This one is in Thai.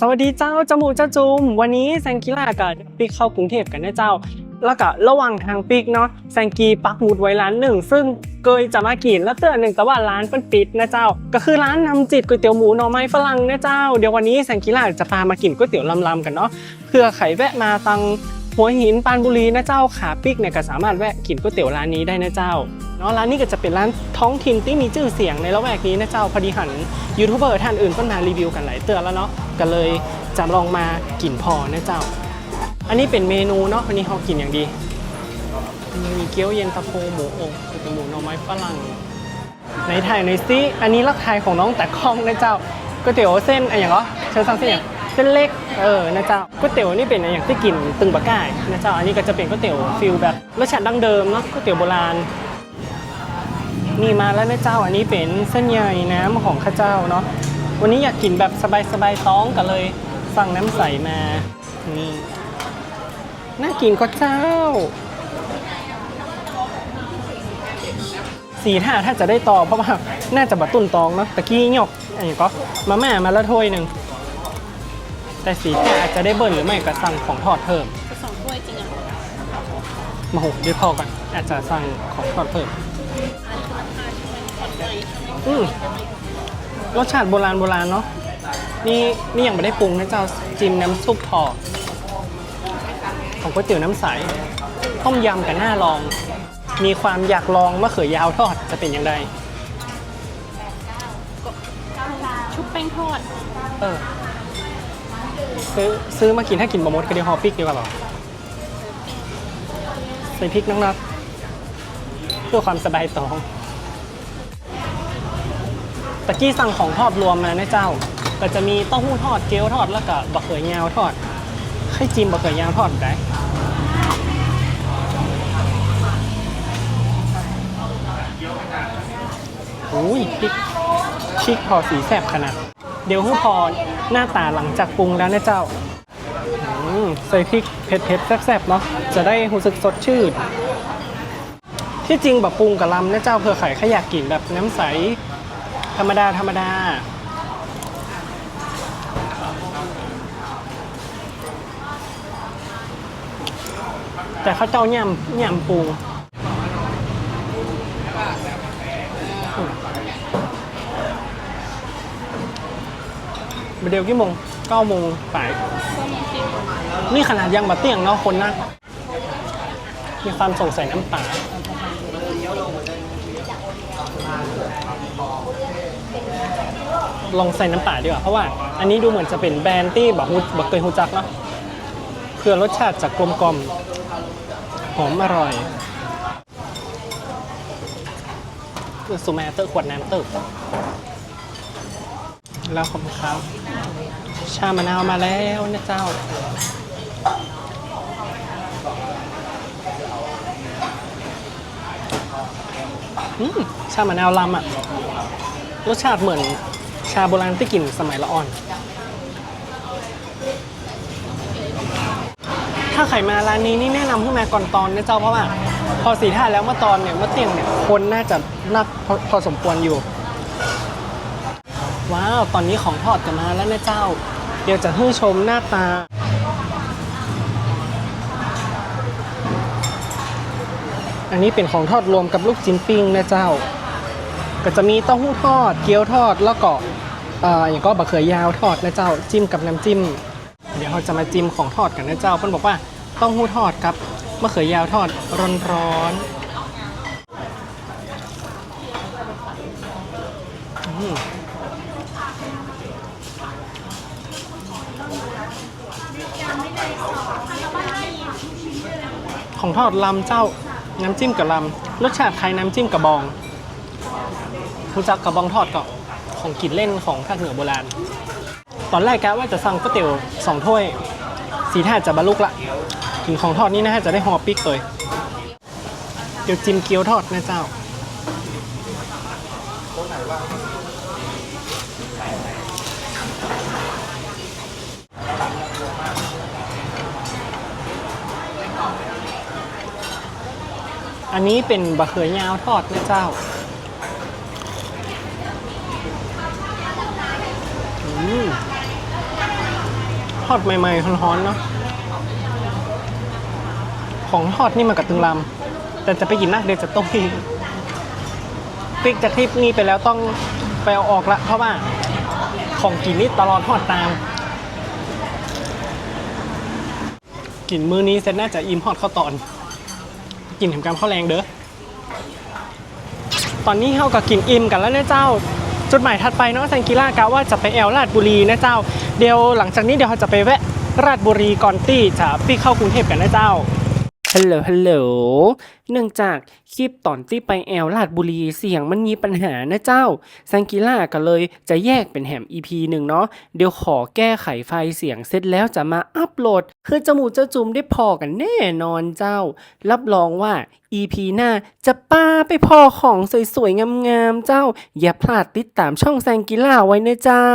สวัสดีเจ้าจมูกเจ้าจุม วันนี้แซงกีฬากับปิกเข้ากรุงเทพกันนะเจ้า แล้วก็ระหว่างทางปิกเนาะแซงกีปักหมุดไว้ร้านหนึ่ง ซึ่งเกยจะมากินแล้วเตือนหนึ่งแต่ว่าร้านเป็นปิดนะเจ้า ก็คือร้านนำจิตก๋วยเตี๋ยวหมูหน่อไม้ฝรั่งนะเจ้า เดี๋ยววันนี้แซงกีฬาจะพามากินก๋วยเตี๋ยวลำๆกันเนาะเพื่อใครแวะมาตัง หัวหินปานบุรีนะเจ้าขาปิกเนี่ยก็สามารถแวะกินก๋วยเตี๋ยวร้านนี้ได้นะเจ้าเนาะร้านนี้ก็จะเป็นร้านท้องถิ่นที่มีชื่อเสียงในละแวกนี้นะเจ้าพอดีหันยูทูบเบอร์ท่านอื่นก็มารีวิวกันหลายเตือนแล้วเนาะก็เลยจะลองมากินพอนะเจ้า อันนี้เป็นเมนูเนาะวันนี้เขากินอย่างดี มีเกี๊ยวเย็นตาโฟหมูอบเป็นหมูหน่อไม้ฝรั่งในไทยในอยซิอันนี้รักไทายของน้องแต่คองนะเจ้าก๋วยเตี๋ยวเส้นอะไรอย่างเหรอเชิญสั่งเส้นอย่าง เส้นเล็กเออนะเจ้าก๋วยเตี๋ยวนี่เป็นอย่างที่กินตึงบะก่ายนะเจ้าอันนี้ก็จะเป็นก๋วยเตี๋ยวฟิลแบบรสชาติดั้งเดิมเนาะก๋วยเตี๋ยวโบราณนี่มาแล้วนะเจ้าอันนี้เป็นเส้นใหญ่น้ำของข้าเจ้าเนาะวันนี้อยากกินแบบสบายๆท้องกันเลยสั่งน้ำใสมานี่น่ากินก็เจ้าสีท่าถ้าจะได้ต่อเพราะว่าน่าจะบัตุนตองเนาะตะกี้หยกอันนี้ก็มาม่ามาแล้วถ้วยหนึ่ง แต่สีท่าอาจจะได้เบิ้ลหรือไม่ก็สั่งของทอดเพิ่มสองถ้วยจริงอะมาหกเดี๋ยวพอกันอาจจะสั่งของทอดเพิ่มอืมรสชาติโบราณโบราณเนาะนี่นี่ยังไม่ได้ปรุงนะเจ้าจิ้มน้ำซุปทอดของก๋วยเตี๋ยวน้ำใสต้มยำกับหน้าลอง มีความอยากลองมะเขือยาวทอดจะเป็นยังไงชุบแป้งทอด เออ ซื้อซื้อมากินถ้ากินบะมดก็เดียวฮอปปิกดีกว่าหรอใส่พริกน้องนัดเพื่อความสบายท้องตะกี้สั่งของทอดรวมมานะเจ้า ก็จะมีเต้าหู้ทอดเกี๊ยวทอดแล้วก็บะเขือยาวทอดไข่จิ้มบะเขือยาวทอดได้อุ้ยพริกชิกพอสีแสบขนาด เดี๋ยวให้พอ หน้าตาหลังจากปรุงแล้วนะเจ้าใส่พริกเผ็ดๆแซ่บๆเนาะจะได้รู้สึกสดชื่นที่จริงแบบปรุงกับลำนะเจ้าเผื่อไข่ขยากกินแบบน้ำใส ธรรมดาธรรมดาแต่เขาเจ้าย่ำย่ำป เดี๋ยวกี่โมงเก้าโมงป่ายนี่ขนาดยังบะเตียงเนาะคนนะ มีความสงสัยน้ำปลาลองใส่น้ำปลาดีกว่า เพราะว่าอันนี้ดูเหมือนจะเป็นแบรนด์ที่แบบฮูแบบเคยฮูจักเนาะเพื่อรสชาติจะกลมกลมหอมอร่อยคือซูแมเตอร์ขวดน้ำเตึก แล้วขอบคุณครับชามะนาวมาแล้วนะเจ้า อืมชามะนาวลำอะ รสชาติเหมือน ชาโบราณที่กินสมัยละอ่อน ถ้าใครมาร้านนี้นี่แนะนำให้มาก่อนตอนนะเจ้าเพราะว่า พอสีท่าแล้วเมื่อตอนเนี่ยเมื่อเตียงเนี่ยคนน่าจะนักพอพอสมควรอยู่ ว้าว ตอนนี้ของทอดจะมาแล้วนะเจ้า เดี๋ยวจะให้ชมหน้าตา อันนี้เป็นของทอดรวมกับลูกชิ้นปิ้งนะเจ้า ก็จะมีเต้าหู้ทอด เกี๊ยวทอดแล้วก็เอ่ออย่างก็บะเขือยาวทอดนะเจ้า จิ้มกับน้ำจิ้ม เดี๋ยวเราจะมาจิ้มของทอดกันนะเจ้าเพิ่นบอกว่าเต้าหู้ทอดครับมะเขือยาวทอดร้อนๆ ของทอดลำเจ้าน้ำจิ้มกับลำรสชาติคล้ายน้ำจิ้มกระบองรู้จักกระบองทอดก็ของกินเล่นของภาคเหนือโบราณ ตอนแรกกะว่าจะสั่งก๋วยเตี๋ยวสองถ้วย สีท่าจะบรรลุละกินของทอดนี่นะฮะจะได้หอปิกเลยเดี๋ยวจิ้มเกี๊ยวทอดนะเจ้า อันนี้เป็นบะเขือยาวทอดนะเจ้าอทอดใหม่ๆร้อนๆเนาะของทอดนี่มันกับตึงลำแต่จะไปกินนักเดี๋ยวจะต้มปิกจากคลิปนี้ไปแล้วต้องไปเอาออกละเพราะว่าของกินนี่ตลอดทอดตามกินมื้อนี้เสร็จน่าจะอิ่มฮอดข้าวตอน กินถึงกำข้าวแรงเด้อ ตอนนี้เฮาก็กินอิ่มกันแล้วนะเจ้า จุดหมายถัดไปเนาะแซงกิล่ากะว่าจะไปแอลราดบุรีนะเจ้า เดี๋ยวหลังจากนี้เดี๋ยวเราจะไปแวะราชบุรีก่อนตี้จะพี่เข้ากรุงเทพกันนะเจ้า ฮัลโหล ฮัลโหล เนื่องจากคลิปตอนที่ไปแอลลาดบุรีเสียงมันมีปัญหานะเจ้าแซงกิล่าก็เลยจะแยกเป็นแหม EP หนึ่งเนาะ เดี๋ยวขอแก้ไขไฟเสียงเสร็จแล้วจะมาอัปโหลด คือจมูกเจ้าจุ่มได้พอกันแน่นอนเจ้า รับรองว่า EP หน้าจะป้าไปพอของสวยๆงามๆเจ้า อย่าพลาดติดตามช่องแซงกิล่าไว้นะเจ้า